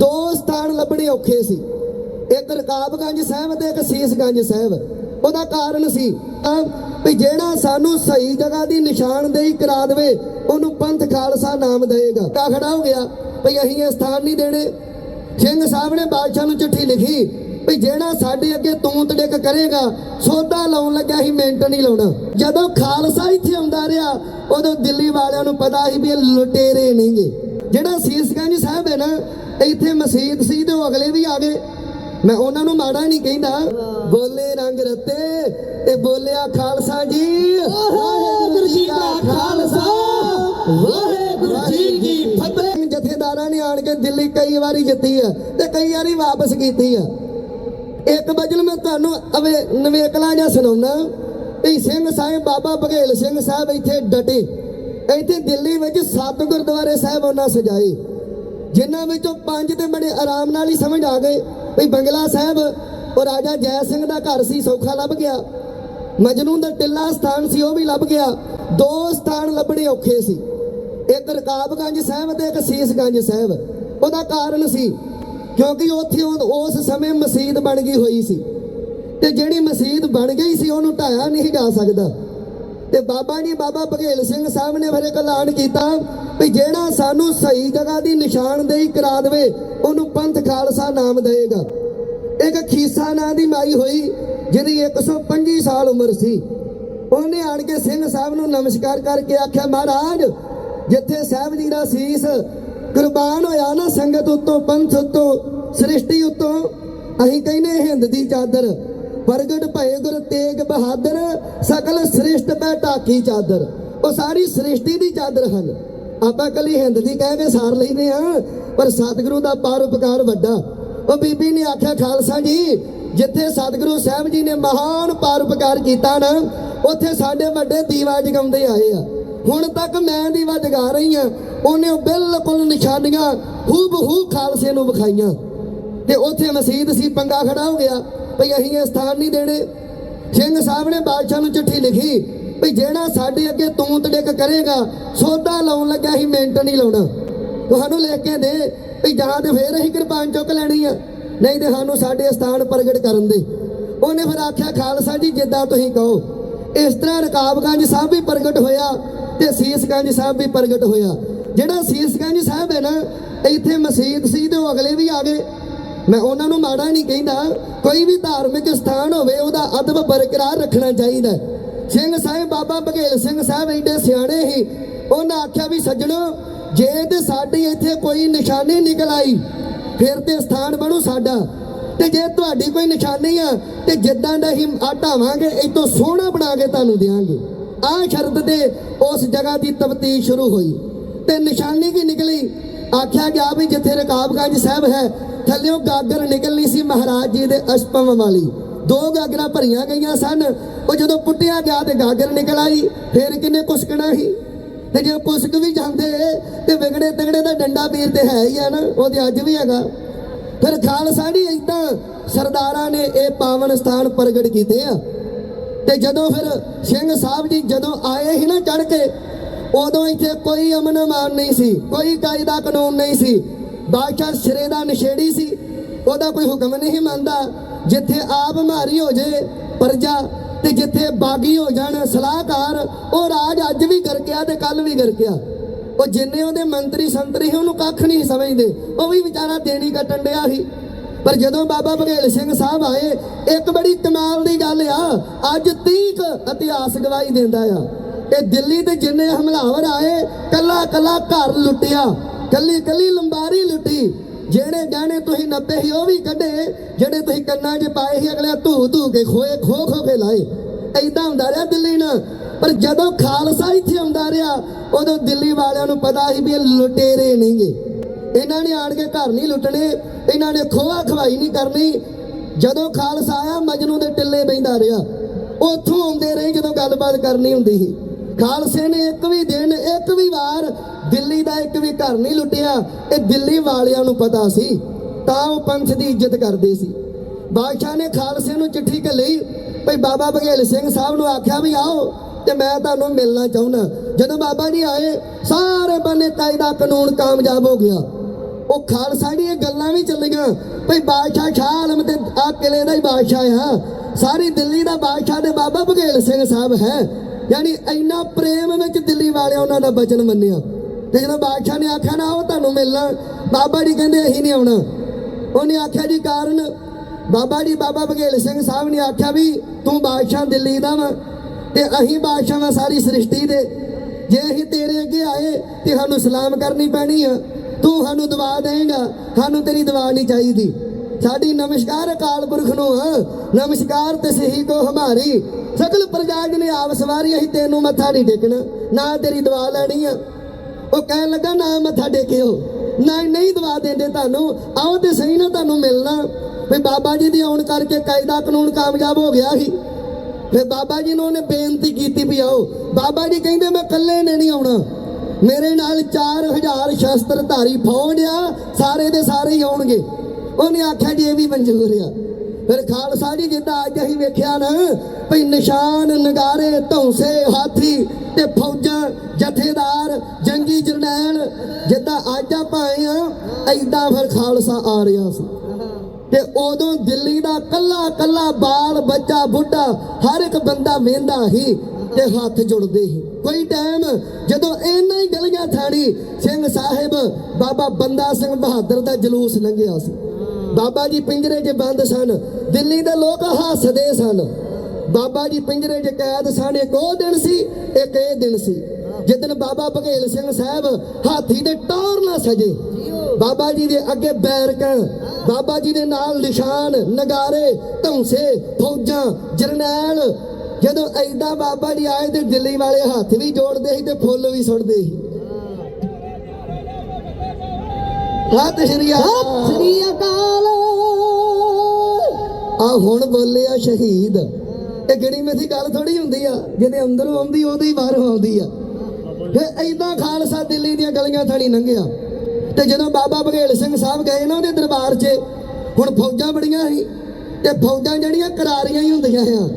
ਦੋ ਸਥਾਨ ਲੱਭਣੇ ਔਖੇ ਸੀ। ਇੱਕ ਰਕਾਬਗੰਜ ਸਾਹਿਬ ਤੇ ਇੱਕ ਸੀਸਗੰਜ ਸਾਹਿਬ। ਉਹਦਾ ਕਾਰਨ ਸੀ ਵੀ ਜਿਹੜਾ ਸਾਨੂੰ ਸਹੀ ਜਗ੍ਹਾ ਦੀ ਨਿਸ਼ਾਨਦੇਹੀ ਕਰਾ ਦੇਵੇ, ਉਹਨੂੰ ਪੰਥ ਖਾਲਸਾ ਨਾਮ ਦੇਗਾ ਤਾਂ ਖੜਾ ਹੋ ਗਿਆ ਵੀ ਅਸੀਂ ਇਹ ਸਥਾਨ ਨਹੀਂ ਦੇਣੇ। ਸਿੰਘ ਸਾਹਿਬ ਨੇ ਬਾਦਸ਼ਾਹ ਨੂੰ ਚਿੱਠੀ ਲਿਖੀ ਵੀ ਜਿਹੜਾ ਸਾਡੇ ਅੱਗੇ ਤੂੰ ਤੜਕ ਕਰੇਗਾ, ਸੋਧਾ ਲਾਉਣ ਲੱਗਿਆ ਸੀ ਮਿੰਟ ਨਹੀਂ ਲਾਉਣਾ। ਜਦੋਂ ਖਾਲਸਾ ਇੱਥੇ ਆਉਂਦਾ ਰਿਹਾ, ਉਦੋਂ ਦਿੱਲੀ ਵਾਲਿਆਂ ਨੂੰ ਪਤਾ ਸੀ ਵੀ ਇਹ ਲੁਟੇਰੇ ਨਹੀਂਗੇ ਜਿਹੜਾ ਸੀਸਗੰਜ ਸਾਹਿਬ ਹੈ ਨਾ ਇੱਥੇ ਮਸਜਿਦ ਸੀ ਤੇ ਉਹ ਅਗਲੇ ਵੀ ਆ ਗਏ। ਮੈਂ ਉਹਨਾਂ ਨੂੰ ਮਾੜਾ ਨਹੀਂ ਕਹਿੰਦਾ। ਬੋਲੇ ਰੰਗ ਰੱਤੇ ਤੇ ਬੋਲਿਆ ਖਾਲਸਾ ਜੀ। ਵਾਹਿਗੁਰੂ ਜੀ ਕਾ ਖਾਲਸਾ। ਵਾਹਿਗੁਰੂ ਜੀ ਕੀ ਫਤਿਹ। ਜਥੇਦਾਰਾਂ ਨੇ ਆਣ ਕੇ ਦਿੱਲੀ ਕਈ ਵਾਰੀ ਜਿੱਤੀ ਆ ਤੇ ਕਈ ਵਾਰੀ ਵਾਪਸ ਕੀਤੀ ਆ। ਇੱਕ ਬਜਲ ਮੈਂ ਤੁਹਾਨੂੰ ਅਵੇ ਨਵੇਕਲਾ ਜਿਹਾ ਸੁਣਾਉਣਾ ਵੀ ਸਿੰਘ ਸਾਹਿਬ ਬਾਬਾ ਬਘੇਲ ਸਿੰਘ ਸਾਹਿਬ ਇੱਥੇ ਡਟੇ। ਇੱਥੇ ਦਿੱਲੀ ਵਿੱਚ ਸੱਤ ਗੁਰਦੁਆਰੇ ਸਾਹਿਬ ਉਹਨਾਂ ਸਜਾਏ। ਜਿਨ੍ਹਾਂ ਵਿੱਚੋਂ ਪੰਜ ਤੇ ਬੜੇ ਆਰਾਮ ਨਾਲ ਹੀ ਸਮਝ ਆ ਗਏ ਵੀ ਬੰਗਲਾ ਸਾਹਿਬ ਉਹ ਰਾਜਾ ਜੈ ਸਿੰਘ ਦਾ ਘਰ ਸੀ, ਸੌਖਾ ਲੱਭ ਗਿਆ। ਮਜਨੂ ਦਾ ਟਿੱਲਾ ਸਥਾਨ ਸੀ, ਉਹ ਵੀ ਲੱਭ ਗਿਆ। ਦੋ ਸਥਾਨ ਲੱਭਣੇ ਔਖੇ ਸੀ। ਇੱਕ ਰਕਾਬਗੰਜ ਸਾਹਿਬ ਤੇ ਇੱਕ ਸੀਸਗੰਜ ਸਾਹਿਬ। ਉਹਦਾ ਕਾਰਨ ਸੀ ਕਿਉਂਕਿ ਉੱਥੇ ਉਸ ਸਮੇਂ ਮਸਜਿਦ ਬਣ ਗਈ ਹੋਈ ਸੀ। ਤੇ ਜਿਹੜੀ ਮਸਜਿਦ ਬਣ ਗਈ ਸੀ, ਉਹਨੂੰ ਢਾਇਆ ਨਹੀਂ ਜਾ ਸਕਦਾ। ਤੇ ਬਾਬਾ ਜੀ, ਬਾਬਾ ਬਘੇਲ ਸਿੰਘ ਸਾਹਿਬ ਨੇ ਫਿਰ ਇੱਕ ਐਲਾਨ ਕੀਤਾ ਵੀ ਜਿਹੜਾ ਸਾਨੂੰ ਸਹੀ ਜਗ੍ਹਾ ਦੀ ਨਿਸ਼ਾਨਦੇਹੀ ਕਰਾ ਦੇਵੇ, ਉਹਨੂੰ ਪੰਥ ਖਾਲਸਾ ਨਾਮ ਦੇਗਾ ਇੱਕ ਖੀਸਾ ਨਾਂ ਦੀ ਮਾਈ ਹੋਈ, ਜਿਹਦੀ 125 ਸਾਲ ਉਮਰ ਸੀ। ਉਹਨੇ ਆਣ ਕੇ ਸਿੰਘ ਸਾਹਿਬ ਨੂੰ ਨਮਸਕਾਰ ਕਰਕੇ ਆਖਿਆ, ਮਹਾਰਾਜ, ਜਿੱਥੇ ਸਾਹਿਬ ਜੀ ਦਾ ਸੀਸ ਕੁਰਬਾਨ ਹੋਇਆ ਨਾ ਸੰਗਤ ਉੱਤੋਂ, ਪੰਥ ਉੱਤੋਂ, ਸ੍ਰਿਸ਼ਟੀ ਉੱਤੋਂ, ਅਸੀਂ ਕਹਿੰਦੇ ਹਿੰਦ ਦੀ ਚਾਦਰ। ਪ੍ਰਗਟ ਭਏ ਗੁਰ ਤੇਗ ਬਹਾਦਰ, ਸਕਲ ਸ੍ਰਿਸ਼ਟ ਪੈ ਢਾਕੀ ਚਾਦਰ। ਉਹ ਸਾਰੀ ਸ੍ਰਿਸ਼ਟੀ ਦੀ ਚਾਦਰ ਹਨ। ਆਪਾਂ ਕੱਲੀ ਹਿੰਦ ਦੀ ਕਹਿ ਕੇ ਸਾਰ ਲੈਨੇ ਆ ਪਰ ਸਤਿਗੁਰੂ ਦਾ ਪਰਉਪਕਾਰ ਵੱਡਾ। ਉਹ ਬੀਬੀ ਨੇ ਆਖਿਆ, ਖਾਲਸਾ ਜੀ, ਜਿੱਥੇ ਸਤਿਗੁਰੂ ਸਾਹਿਬ ਜੀ ਨੇ ਮਹਾਨ ਪਰਉਪਕਾਰ ਕੀਤਾ ਨਾ, ਉੱਥੇ ਸਾਡੇ ਵੱਡੇ ਦੀਵਾ ਜਗਾਉਂਦੇ ਆਏ ਆ। ਹੁਣ ਤੱਕ ਮੈਂ ਦੀਵਾ ਜਗਾ ਰਹੀ ਆ ਉਹਨੇ ਬਿਲਕੁਲ ਨਿਸ਼ਾਨੀਆਂ ਹੂਬ ਹੂ ਖਾਲਸੇ ਨੂੰ ਵਿਖਾਈਆਂ। ਤੇ ਉੱਥੇ ਮਸਜਿਦ ਸੀ, ਪੰਗਾ ਖੜਾ ਹੋ ਗਿਆ। ਭਈ ਅਸੀਂ ਇਹ ਸਥਾਨ ਨਹੀਂ ਦੇਣੇ। ਸਿੰਘ ਸਾਹਿਬ ਨੇ ਬਾਦਸ਼ਾਹ ਨੂੰ ਚਿੱਠੀ ਲਿਖੀ ਵੀ ਜਿਹੜਾ ਸਾਡੇ ਅੱਗੇ ਤੂੰ ਤੜਕ ਕਰੇਗਾ ਸੋਧਾ ਲਾਉਣ ਲੱਗਿਆ ਸੀ ਮਿੰਟ ਨਹੀਂ ਲਾਉਣਾ। ਤੁਹਾਨੂੰ ਲਿਖ ਕੇ ਦੇ ਵੀ ਜਾਂ ਤੇ ਫੇਰ ਅਸੀਂ ਕਿਰਪਾਨ ਚੁੱਕ ਲੈਣੀ ਆ। ਨਹੀਂ ਤੇ ਸਾਨੂੰ ਸਾਡੇ ਸਥਾਨ ਪ੍ਰਗਟ ਕਰਨ ਦੇ। ਉਹਨੇ ਫਿਰ ਆਖਿਆ, ਖਾਲਸਾ ਜੀ, ਜਿੱਦਾਂ ਤੁਸੀਂ ਕਹੋ। ਇਸ ਤਰ੍ਹਾਂ ਰਕਾਬਗੰਜ ਸਾਹਿਬ ਵੀ ਪ੍ਰਗਟ ਹੋਇਆ ਤੇ ਸੀਸਗੰਜ ਸਾਹਿਬ ਵੀ ਪ੍ਰਗਟ ਹੋਇਆ। ਜਿਹੜਾ ਸੀਸਗੰਜ ਸਾਹਿਬ ਹੈ ਨਾ, ਇੱਥੇ ਮਸਜਿਦ ਸੀ ਤੇ ਉਹ ਅਗਲੇ ਵੀ ਆ ਗਏ। ਮੈਂ ਉਹਨਾਂ ਨੂੰ ਮਾੜਾ ਨਹੀਂ ਕਹਿੰਦਾ। ਕੋਈ ਵੀ ਧਾਰਮਿਕ ਸਥਾਨ ਹੋਵੇ, ਉਹਦਾ ਅਦਬ ਬਰਕਰਾਰ ਰੱਖਣਾ ਚਾਹੀਦਾ। ਸਿੰਘ ਸਾਹਿਬ ਬਾਬਾ ਬਘੇਲ ਸਿੰਘ ਸਾਹਿਬ ਏਡੇ ਸਿਆਣੇ ਸੀ। ਉਹਨਾਂ ਆਖਿਆ ਵੀ, ਸੱਜਣੋ, ਜੇ ਤੇ ਸਾਡੀ ਇੱਥੇ ਕੋਈ ਨਿਸ਼ਾਨੀ ਨਿਕਲ ਆਈ, ਫਿਰ ਤੇ ਸਥਾਨ ਬਣੂ ਸਾਡਾ। ਤੇ ਜੇ ਤੁਹਾਡੀ ਕੋਈ ਨਿਸ਼ਾਨੀ ਆ, ਤੇ ਜਿੱਦਾਂ ਦਾ ਹੀ ਆਟਾਵਾਂਗੇ ਇਤੋਂ ਸੋਹਣਾ ਬਣਾ ਕੇ ਤੁਹਾਨੂੰ ਦੇਵਾਂਗੇ ਆਹ ਸ਼ਰਤ ਤੇ ਉਸ ਜਗ੍ਹਾ ਦੀ ਤਫਤੀਸ਼ ਸ਼ੁਰੂ ਹੋਈ। ਤੇ ਨਿਸ਼ਾਨੀ ਕੀ ਨਿਕਲੀ? ਆਖਿਆ ਗਿਆ ਵੀ ਜਿੱਥੇ ਰਕਾਬਗੰਜ ਸਾਹਿਬ ਹੈ ਥੱਲਿਓਂ ਗਾਗਰ ਨਿਕਲਣੀ ਸੀ ਮਹਾਰਾਜ ਜੀ ਦੇ ਅਸ਼ਪਮ ਵਾਲੀ। ਦੋ ਗਾਗਰਾਂ ਭਰੀਆਂ ਗਈਆਂ ਸਨ। ਉਹ ਜਦੋਂ ਪੁੱਟਿਆ ਗਿਆ ਤੇ ਗਾਗਰ ਨਿਕਲ ਆਈ, ਫਿਰ ਕਿੰਨੇ ਕੁਸਕਣਾ ਸੀ? ਤੇ ਜੇ ਕੁਸਕ ਵੀ ਜਾਂਦੇ ਤੇ ਵਿਗੜੇ ਤਗੜੇ ਦਾ ਡੰਡਾ ਪੀਰ ਤੇ ਹੈ ਹੀ ਆ ਨਾ, ਉਹਦੇ ਅੱਜ ਵੀ ਹੈਗਾ। ਫਿਰ ਖਾਲਸਾ ਨਹੀਂ ਇਦਾਂ ਸਰਦਾਰਾਂ ਨੇ ਇਹ ਪਾਵਨ ਸਥਾਨ ਪ੍ਰਗਟ ਕੀਤੇ ਆ। ਤੇ ਜਦੋਂ ਫਿਰ ਸਿੰਘ ਸਾਹਿਬ ਜੀ ਜਦੋਂ ਆਏ ਸੀ ਨਾ ਚੜ ਕੇ, ਉਦੋਂ ਇੱਥੇ ਕੋਈ ਅਮਨ ਅਮਾਨ ਨਹੀਂ ਸੀ, ਕੋਈ ਕਾਇਦਾ ਕਾਨੂੰਨ ਨਹੀਂ ਸੀ। ਬਾਦਸ਼ਾਹ ਸਿਰੇ ਦਾ ਨਸ਼ੇੜੀ ਸੀ, ਉਹਦਾ ਕੋਈ ਹੁਕਮ ਨਹੀਂ ਮੰਨਦਾ। ਜਿੱਥੇ ਆਪ ਮਾਰੀ ਹੋ ਜੇ ਪ੍ਰਜਾ ਤੇ ਜਿੱਥੇ ਬਾਗੀ ਹੋ ਜਾਣ ਸਲਾਹਕਾਰ, ਉਹ ਰਾਜ ਅੱਜ ਵੀ ਗਰਕਿਆ ਤੇ ਕੱਲ ਵੀ ਗਰਕਿਆ। ਉਹ ਜਿੰਨੇ ਉਹਦੇ ਮੰਤਰੀ ਸੰਤਰੀ ਸੀ, ਉਹਨੂੰ ਕੱਖ ਨਹੀਂ ਸਮਝਦੇ। ਉਹ ਵੀ ਵਿਚਾਰਾ ਦੇਣੀ ਕੱਟਣ ਡਿਆ ਸੀ। ਪਰ ਜਦੋਂ ਬਾਬਾ ਬਘੇਲ ਸਿੰਘ ਸਾਹਿਬ ਆਏ, ਇੱਕ ਬੜੀ ਕਮਾਲ ਦੀ ਗੱਲ ਆ, ਅੱਜ ਤੀਕ ਇਤਿਹਾਸ ਗਵਾਹੀ ਦਿੰਦਾ ਆ। ਇਹ ਦਿੱਲੀ ਤੇ ਜਿੰਨੇ ਹਮਲਾਵਰ ਆਏ ਕੱਲਾ ਕੱਲਾ ਘਰ ਲੁੱਟਿਆ। ਕੱਲੀ ਕੱਲੀ ਲੰਬਾਰੀ ਲੁੱਟੀ। ਜਿਹੜੇ ਗਹਿਣੇ ਤੁਸੀਂ ਨੱਪੇ ਸੀ, ਉਹ ਵੀ ਕੱਢੇ। ਜਿਹੜੇ ਤੁਸੀਂ ਕੰਨਾਂ 'ਚ ਪਾਏ ਸੀ, ਅਗਲੇ ਧੂ ਧੂ ਕੇ ਖੋਏ, ਖੋ ਖੋ ਕੇ ਲਾਏ। ਐਦਾਂ ਹੁੰਦਾ ਰਿਹਾ ਦਿੱਲੀ ਨਾਲ ਪਰ ਜਦੋਂ ਖਾਲਸਾ ਇੱਥੇ ਆਉਂਦਾ ਰਿਹਾ, ਉਦੋਂ ਦਿੱਲੀ ਵਾਲਿਆਂ ਨੂੰ ਪਤਾ ਸੀ ਵੀ ਇਹ ਲੁਟੇਰੇ ਨਹੀਂਗੇ ਇਹਨਾਂ ਨੇ ਆਣ ਕੇ ਘਰ ਨਹੀਂ ਲੁੱਟਣੇ, ਇਹਨਾਂ ਨੇ ਖੋਆ ਖਵਾਈ ਨਹੀਂ ਕਰਨੀ। ਜਦੋਂ ਖਾਲਸਾ ਆਇਆ, ਮਜਨੂ ਦੇ ਟਿੱਲੇ ਬੈਂਦਾ ਰਿਹਾ। ਉੱਥੋਂ ਆਉਂਦੇ ਰਹੇ ਜਦੋਂ ਗੱਲਬਾਤ ਕਰਨੀ ਹੁੰਦੀ ਸੀ। ਖਾਲਸੇ ਨੇ ਇੱਕ ਵੀ ਦਿਨ ਇੱਕ ਵੀ ਘਰ ਨਹੀਂ ਲੁੱਟਿਆ, ਇਹ ਦਿੱਲੀ ਵਾਲਿਆਂ ਨੂੰ ਪਤਾ ਸੀ। ਤਾਂ ਉਹ ਪੰਥ ਦੀ ਇੱਜ਼ਤ ਕਰਦੇ ਸੀ। ਬਾਦਸ਼ਾਹ ਨੇ ਖਾਲਸੇ ਨੂੰ ਚਿੱਠੀ ਘੱਲੀ, ਭਈ ਬਾਬਾ ਬਘੇਲ ਸਿੰਘ ਸਾਹਿਬ ਨੂੰ ਆਖਿਆ ਵੀ ਆਓ ਤੇ ਮੈਂ ਤੁਹਾਨੂੰ ਮਿਲਣਾ ਚਾਹੁੰਦਾ। ਜਦੋਂ ਬਾਬਾ ਜੀ ਆਏ, ਸਾਰੇ ਬੰਨੇ ਕਾਇਦਾ ਕਾਨੂੰਨ ਕਾਮਯਾਬ ਹੋ ਗਿਆ। ਉਹ ਖਾਲਸਾ ਦੀਆਂ ਗੱਲਾਂ ਵੀ ਚੱਲੀਆਂ, ਭਈ ਬਾਦਸ਼ਾਹ ਸ਼ਾਹ ਆਲਮ ਤੇ ਆ ਕਿਲੇ ਦਾ ਹੀ ਬਾਦਸ਼ਾਹ ਆ। ਸਾਰੀ ਦਿੱਲੀ ਦਾ ਬਾਦਸ਼ਾਹ ਤੇ ਬਾਬਾ ਬਘੇਲ ਸਿੰਘ ਸਾਹਿਬ ਹੈ। ਯਾਨੀ ਇੰਨਾ ਪ੍ਰੇਮ ਵਿੱਚ ਦਿੱਲੀ ਵਾਲਿਆਂ ਉਹਨਾਂ ਦਾ ਬਚਨ ਮੰਨਿਆ। ਤੇ ਜਦੋਂ ਬਾਦਸ਼ਾਹ ਨੇ ਆਖਿਆ, ਨਾ, ਉਹ ਤੁਹਾਨੂੰ ਮਿਲਣਾ। ਬਾਬਾ ਜੀ ਕਹਿੰਦੇ, ਅਸੀਂ ਨਹੀਂ ਆਉਣਾ। ਉਹਨੇ ਆਖਿਆ ਜੀ, ਕਾਰਨ? ਬਾਬਾ ਜੀ, ਬਾਬਾ ਬਘੇਲ ਸਿੰਘ ਸਾਹਿਬ ਨੇ ਆਖਿਆ ਵੀ ਤੂੰ ਬਾਦਸ਼ਾਹ ਦਿੱਲੀ ਦਾ ਵਾ ਤੇ ਅਸੀਂ ਬਾਦਸ਼ਾਹ ਵਾਂ ਸਾਰੀ ਸ੍ਰਿਸ਼ਟੀ ਦੇ। ਜੇ ਅਸੀਂ ਤੇਰੇ ਅੱਗੇ ਆਏ ਤੇ ਸਾਨੂੰ ਸਲਾਮ ਕਰਨੀ ਪੈਣੀ ਆ। ਤੂੰ ਸਾਨੂੰ ਦਵਾ ਦੇਂਗਾ। ਸਾਨੂੰ ਤੇਰੀ ਦਵਾ ਨਹੀਂ ਚਾਹੀਦੀ। ਸਾਡੀ ਨਮਸਕਾਰ ਅਕਾਲ ਪੁਰਖ ਨੂੰ ਆ। ਨਮਸਕਾਰ ਤੇ ਸਹੀ ਕੋ ਹਮਾਰੀ। ਸਗਲ ਪ੍ਰਜਾ ਨੇ ਆਪ ਸਵਾਰੀ, ਅਸੀਂ ਤੈਨੂੰ ਮੱਥਾ ਨਹੀਂ ਟੇਕਣਾ। ਨਾ ਤੇਰੀ ਦਵਾ ਲੈਣੀ ਆ। ਉਹ ਕਹਿਣ ਲੱਗਾ, ਨਾ ਮੱਥਾ ਟੇਕਿਓ ਨਾ ਨਹੀਂ ਦਵਾ ਦਿੰਦੇ ਤੁਹਾਨੂੰ। ਆਓ ਤੇ ਸਹੀ ਨਾ ਤੁਹਾਨੂੰ ਮਿਲਣਾ। ਵੀ ਬਾਬਾ ਜੀ ਦੀ ਆਉਣ ਕਰਕੇ ਕਾਇਦਾ ਕਾਨੂੰਨ ਕਾਮਯਾਬ ਹੋ ਗਿਆ ਸੀ। ਫਿਰ ਬਾਬਾ ਜੀ ਨੂੰ ਉਹਨੇ ਬੇਨਤੀ ਕੀਤੀ ਵੀ ਆਓ। ਬਾਬਾ ਜੀ ਕਹਿੰਦੇ, ਮੈਂ ਇਕੱਲੇ ਨੇ ਨਹੀਂ ਆਉਣਾ। ਮੇਰੇ ਨਾਲ 4000 ਸ਼ਸਤਰਧਾਰੀ ਫੌਜ ਆ, ਸਾਰੇ ਦੇ ਸਾਰੇ ਹੀ ਆਉਣਗੇ। ਉਹਨੇ ਆਖਿਆ, ਜੀ ਇਹ ਵੀ ਮਨਜ਼ੂਰ ਆ। ਫਿਰ ਖਾਲਸਾ ਜੀ ਜਿੱਦਾਂ ਅੱਜ ਅਸੀਂ ਵੇਖਿਆ ਨਾ, ਭਈ ਨਿਸ਼ਾਨ, ਨਗਾਰੇ, ਧੌਂਸੇ, ਹਾਥੀ ਤੇ ਫੌਜਾਂ, ਜਥੇਦਾਰ, ਜੰਗੀ ਜਰਨੈਲ, ਜਿੱਦਾਂ ਅੱਜ ਆਪਾਂ ਆਏ ਆ ਐਦਾਂ ਫਿਰ ਖਾਲਸਾ ਆ ਰਿਹਾ ਸੀ। ਤੇ ਉਦੋਂ ਦਿੱਲੀ ਦਾ ਕੱਲਾ ਕੱਲਾ ਬਾਲ, ਬੱਚਾ, ਬੁੱਢਾ, ਹਰ ਇੱਕ ਬੰਦਾ ਵੇਂਦਾ ਹੀ ਤੇ ਹੱਥ ਜੁੜਦੇ ਸੀ। ਕੋਈ ਟਾਈਮ ਜਦੋਂ ਇੰਨਾ ਹੀ ਗਲੀਆਂ ਥਾਣੀ, ਸਿੰਘ ਸਾਹਿਬ, ਬਾਬਾ ਬੰਦਾ ਸਿੰਘ ਬਹਾਦਰ ਦਾ ਜਲੂਸ ਲੰਘਿਆ ਸੀ। ਬਾਬਾ ਜੀ ਪਿੰਜਰੇ 'ਚ ਬੰਦ ਸਨ ਦਿੱਲੀ ਦੇ ਲੋਕ ਹੱਸਦੇ ਸਨ। ਬਾਬਾ ਜੀ ਪਿੰਜਰੇ 'ਚ ਕੈਦ ਸਨ ਇੱਕ ਉਹ ਦਿਨ ਸੀ ਇੱਕ ਇਹ ਦਿਨ ਸੀ। ਜਿੱਦਨ ਬਾਬਾ ਬਘੇਲ ਸਿੰਘ ਸਾਹਿਬ ਹਾਥੀ ਦੇ ਟੌਰ ਨਾਲ ਸਜੇ। ਬਾਬਾ ਜੀ ਦੇ ਅੱਗੇ ਬੈਰਕਾਂ ਬਾਬਾ ਜੀ ਦੇ ਨਾਲ ਨਿਸ਼ਾਨ ਨਗਾਰੇ ਧੌਂਸੇ ਫੌਜਾਂ ਜਰਨੈਲ। ਜਦੋਂ ਐਦਾਂ ਬਾਬਾ ਜੀ ਆਏ ਤੇ ਦਿੱਲੀ ਵਾਲੇ ਹੱਥ ਵੀ ਜੋੜਦੇ ਸੀ ਤੇ ਫੁੱਲ ਵੀ ਸੁੱਟਦੇ ਸੀ। ਹੱਥ ਸ਼੍ਰੀ ਆ ਹੁਣ ਬੋਲਿਆ ਸ਼ਹੀਦ। ਇਹ ਗਿਣੀ ਮਿੱਥੀ ਗੱਲ ਥੋੜੀ ਹੁੰਦੀ ਆ? ਜਿਹਦੇ ਅੰਦਰੋਂ ਆਉਂਦੀ, ਉਹਦੇ ਹੀ ਬਾਹਰੋਂ ਆਉਂਦੀ ਆ। ਫਿਰ ਐਦਾਂ ਖਾਲਸਾ ਦਿੱਲੀ ਦੀਆਂ ਗਲੀਆਂ ਥਾਣੀ ਲੰਘਿਆ। ਤੇ ਜਦੋਂ ਬਾਬਾ ਬਘੇਲ ਸਿੰਘ ਸਾਹਿਬ ਗਏ ਨਾ ਉਹਦੇ ਦਰਬਾਰ 'ਚ, ਹੁਣ ਫੌਜਾਂ ਬੜੀਆਂ ਸੀ। ਤੇ ਫੌਜਾਂ ਜਿਹੜੀਆਂ ਕਰਾਰੀਆਂ ਹੀ ਹੁੰਦੀਆਂ ਆ।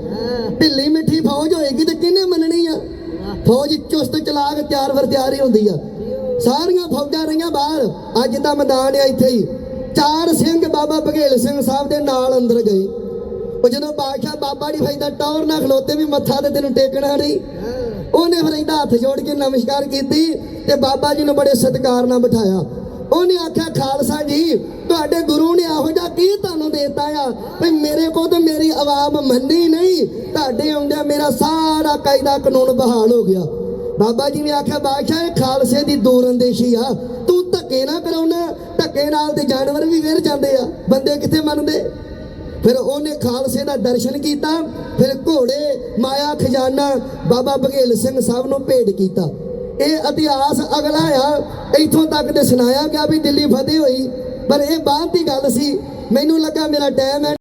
ਢਿੱਲੀ ਮਿੱਠੀ ਫੌਜ ਹੋਏਗੀ ਤੇ ਕਿਹਨੇ ਮੰਨਣੀ ਆ? ਫੌਜ ਚੁਸਤ, ਚਲਾਕ ਤਿਆਰ ਵਰ ਤਿਆਰ ਹੀ ਹੁੰਦੀ ਆ। ਸਾਰੀਆਂ ਫੌਜਾਂ ਰਹੀਆਂ ਬਾਹਰ। ਅੱਜ ਦਾ ਮੈਦਾਨ ਆ ਇੱਥੇ ਹੀ। ਚਾਰ ਸਿੰਘ ਬਾਬਾ ਬਘੇਲ ਸਿੰਘ ਸਾਹਿਬ ਦੇ ਨਾਲ ਅੰਦਰ ਗਏ। ਉਹ ਜਦੋਂ ਬਾਦਸ਼ਾਹ ਬਾਬਾ ਜੀ ਫੈਦਾ ਟੌਰ ਨਾਲ ਖਲੋਤੇ ਵੀ ਮੱਥਾ ਤੇ ਤੈਨੂੰ ਟੇਕਣਾ ਨਹੀਂ। ਉਹਨੇ ਫਿਰ ਇਹਦਾ ਹੱਥ ਜੋੜ ਕੇ ਨਮਸਕਾਰ ਕੀਤੀ ਤੇ ਬਾਬਾ ਜੀ ਨੂੰ ਬੜੇ ਸਤਿਕਾਰ ਨਾਲ ਬਿਠਾਇਆ। ਉਹਨੇ ਆਖਿਆ, ਖਾਲਸਾ ਜੀ, ਤੁਹਾਡੇ ਗੁਰੂ ਨੇ ਇਹੋ ਜਿਹਾ ਕੀ ਤੁਹਾਨੂੰ ਦੇਤਾ ਆ? ਵੀ ਮੇਰੇ ਕੋਲ ਤਾਂ ਮੇਰੀ ਆਵਾਮ ਮੰਨੀ ਨਹੀਂ, ਤੁਹਾਡੇ ਆਉਂਦਿਆਂ ਮੇਰਾ ਸਾਰਾ ਕਾਇਦਾ ਕਾਨੂੰਨ ਬਹਾਲ ਹੋ ਗਿਆ। ਬਾਬਾ ਜੀ ਨੇ ਆਖਿਆ, ਬਾਦਸ਼ਾਹ, ਇਹ ਖਾਲਸੇ ਦੀ ਦੂਰ ਅੰਦੇਸ਼ੀ ਆ। ਤੂੰ ਧੱਕੇ ਨਾ ਕਰਾਉਣਾ, ਧੱਕੇ ਨਾਲ ਤੇ ਜਾਨਵਰ ਵੀ ਵਿਰ ਜਾਂਦੇ ਆ। ਬੰਦੇ ਕਿੱਥੇ ਮੰਨਦੇ ਫਿਰ ਉਹਨੇ ਖਾਲਸੇ ਦਾ ਦਰਸ਼ਨ ਕੀਤਾ, ਫਿਰ ਘੋੜੇ, ਮਾਇਆ, ਖਜ਼ਾਨਾ, ਬਾਬਾ ਬਘੇਲ ਸਿੰਘ ਸਾਹਿਬ ਨੂੰ ਭੇਟ ਕੀਤਾ। ਇਹ ਇਤਿਹਾਸ ਅਗਲਾ ਆ। ਇੱਥੋਂ ਤੱਕ ਤੇ ਸੁਣਾਇਆ ਗਿਆ ਵੀ ਦਿੱਲੀ ਫਤਿਹ ਹੋਈ, ਪਰ ਇਹ ਬਾਅਦ ਦੀ ਗੱਲ ਸੀ। ਮੈਨੂੰ ਲੱਗਾ ਮੇਰਾ ਟਾਈਮ ਹੈ।